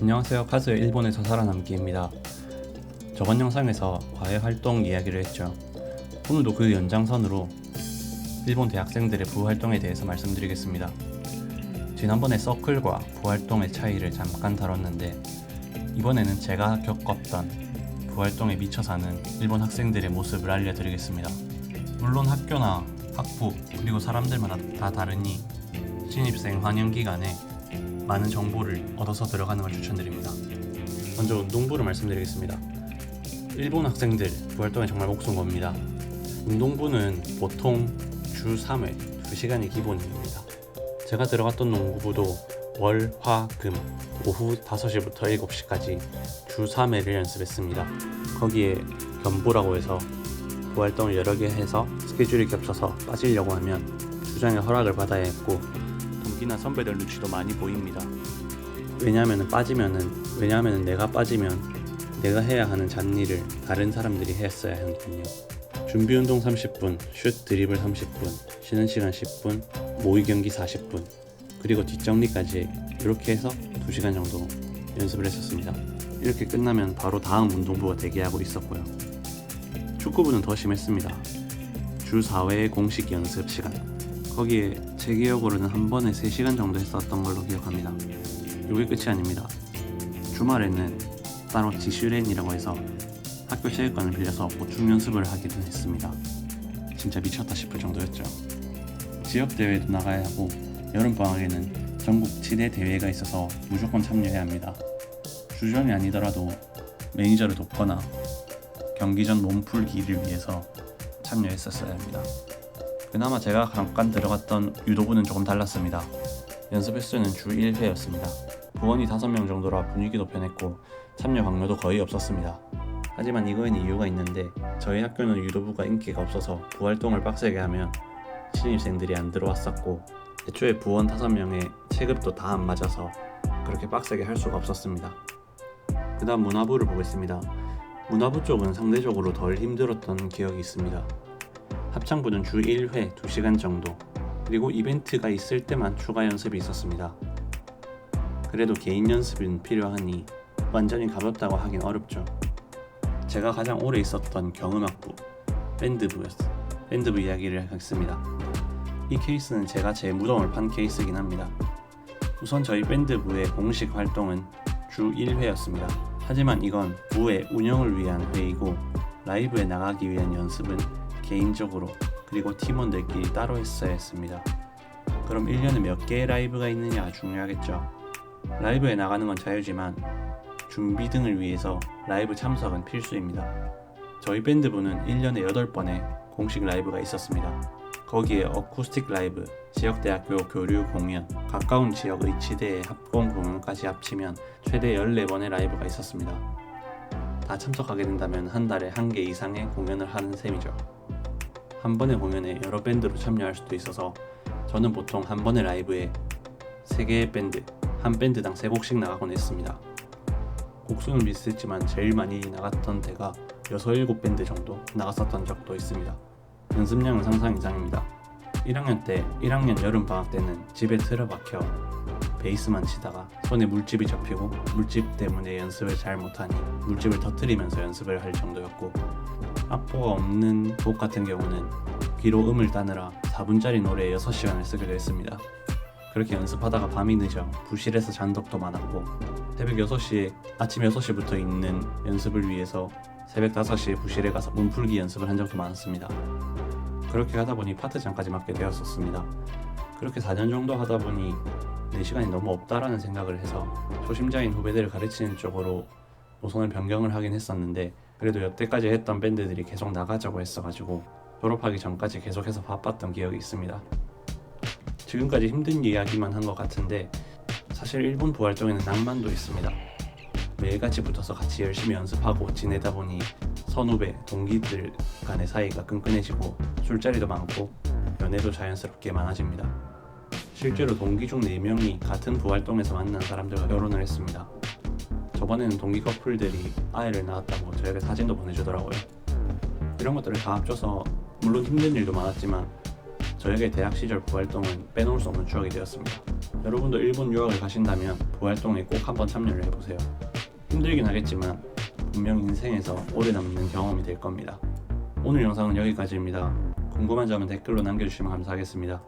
안녕하세요. 카즈의 일본에서 살아남기입니다. 저번 영상에서 과외 활동 이야기를 했죠. 오늘도 그 연장선으로 일본 대학생들의 부활동에 대해서 말씀드리겠습니다. 지난번에 서클과 부활동의 차이를 잠깐 다뤘는데 이번에는 제가 겪었던 부활동에 미쳐 사는 일본 학생들의 모습을 알려드리겠습니다. 물론 학교나 학부 그리고 사람들마다 다 다르니 신입생 환영 기간에 많은 정보를 얻어서 들어가는 걸 추천드립니다. 먼저 운동부를 말씀드리겠습니다. 일본 학생들 부활동에 정말 목숨 겁니다. 운동부는 보통 주 3회 2시간이 기본입니다. 제가 들어갔던 농구부도 월, 화, 금 오후 5시부터 7시까지 주 3회를 연습했습니다. 거기에 견보라고 해서 부활동을 여러 개 해서 스케줄이 겹쳐서 빠지려고 하면 주장의 허락을 받아야 했고 동기나 선배들 눈치도 많이 보입니다. 왜냐하면 빠지면은 왜냐하면 내가 빠지면 내가 해야 하는 잡일을 다른 사람들이 했어야 하니까요. 준비 운동 30분, 슛 드리블 30분, 쉬는 시간 10분, 모의 경기 40분, 그리고 뒷정리까지 이렇게 해서 2시간 정도 연습을 했었습니다. 이렇게 끝나면 바로 다음 운동부가 대기하고 있었고요. 축구부는 더 심했습니다. 주 4회의 공식 연습 시간. 거기에 제 기억으로는 한 번에 3시간 정도 했었던 걸로 기억합니다. 이게 끝이 아닙니다. 주말에는 따로 지슈렌이라고 해서 학교 체육관을 빌려서 보충 연습을 하기도 했습니다. 진짜 미쳤다 싶을 정도였죠. 지역 대회도 나가야 하고 여름 방학에는 전국 치대 대회가 있어서 무조건 참여해야 합니다. 주전이 아니더라도 매니저를 돕거나 경기 전 몸풀기를 위해서 참여했었어야 합니다. 그나마 제가 잠깐 들어갔던 유도부는 조금 달랐습니다. 연습 횟수는 주 1회였습니다. 부원이 5명 정도라 분위기도 편했고 참여 강요도 거의 없었습니다. 하지만 이거에는 이유가 있는데 저희 학교는 유도부가 인기가 없어서 부활동을 빡세게 하면 신입생들이 안 들어왔었고 애초에 부원 5명의 체급도 다 안 맞아서 그렇게 빡세게 할 수가 없었습니다. 그 다음 문화부를 보겠습니다. 문화부 쪽은 상대적으로 덜 힘들었던 기억이 있습니다. 합창부는 주 1회 2시간 정도 그리고 이벤트가 있을 때만 추가 연습이 있었습니다. 그래도 개인 연습은 필요하니 완전히 가볍다고 하긴 어렵죠. 제가 가장 오래 있었던 경음악부 밴드부였어. 밴드부 이야기를 하겠습니다. 이 케이스는 제가 제 무덤을 판 케이스이긴 합니다. 우선 저희 밴드부의 공식 활동은 주 1회였습니다. 하지만 이건 부의 운영을 위한 회의고 라이브에 나가기 위한 연습은 개인적으로 그리고 팀원들끼리 따로 했어야 했습니다. 그럼 1년에 몇 개의 라이브가 있느냐가 중요하겠죠. 라이브에 나가는 건 자유지만 준비 등을 위해서 라이브 참석은 필수입니다. 저희 밴드부는 1년에 8번의 공식 라이브가 있었습니다. 거기에 어쿠스틱 라이브, 지역대학교 교류 공연, 가까운 지역의 지대의 합공 공연까지 합치면 최대 14번의 라이브가 있었습니다. 다 참석하게 된다면 한 달에 한 개 이상의 공연을 하는 셈이죠. 한 번의 공연에 여러 밴드로 참여할 수도 있어서 저는 보통 한 번의 라이브에 3개의 밴드, 한 밴드당 3곡씩 나가곤 했습니다. 곡수는 비슷했지만 제일 많이 나갔던 때가 6, 7밴드 정도 나갔었던 적도 있습니다. 연습량은 상상 이상입니다. 1학년 때 1학년 여름 방학 때는 집에 틀어박혀 베이스만 치다가 손에 물집이 접히고 물집 때문에 연습을 잘 못하니 물집을 터트리면서 연습을 할 정도였고 악보가 없는 곡 같은 경우는 귀로 음을 따느라 4분짜리 노래에 6시간을 쓰기도 했습니다. 그렇게 연습하다가 밤이 늦어 부실에서 잔 적도 많았고 새벽 6시에 아침 6시부터 있는 연습을 위해서 새벽 5시에 부실에 가서 문풀기 연습을 한 적도 많았습니다. 그렇게 하다 보니 파트장까지 맡게 되었었습니다. 그렇게 4년 정도 하다 보니 내 시간이 너무 없다라는 생각을 해서 초심자인 후배들을 가르치는 쪽으로 노선을 변경을 하긴 했었는데 그래도 여태까지 했던 밴드들이 계속 나가자고 했어가지고 졸업하기 전까지 계속해서 바빴던 기억이 있습니다. 지금까지 힘든 이야기만 한 것 같은데 사실 일본 부활동에는 낭만도 있습니다. 매일같이 붙어서 같이 열심히 연습하고 지내다 보니 선후배, 동기들 간의 사이가 끈끈해지고 술자리도 많고 연애도 자연스럽게 많아집니다. 실제로 동기 중 4명이 같은 부활동에서 만난 사람들과 결혼을 했습니다. 저번에는 동기 커플들이 아이를 낳았다고 저에게 사진도 보내주더라고요. 이런 것들을 다 합쳐서 물론 힘든 일도 많았지만 저에게 대학 시절 부활동은 빼놓을 수 없는 추억이 되었습니다. 여러분도 일본 유학을 가신다면 부활동에 꼭 한번 참여를 해보세요. 힘들긴 하겠지만 분명 인생에서 오래 남는 경험이 될 겁니다. 오늘 영상은 여기까지입니다. 궁금한 점은 댓글로 남겨주시면 감사하겠습니다.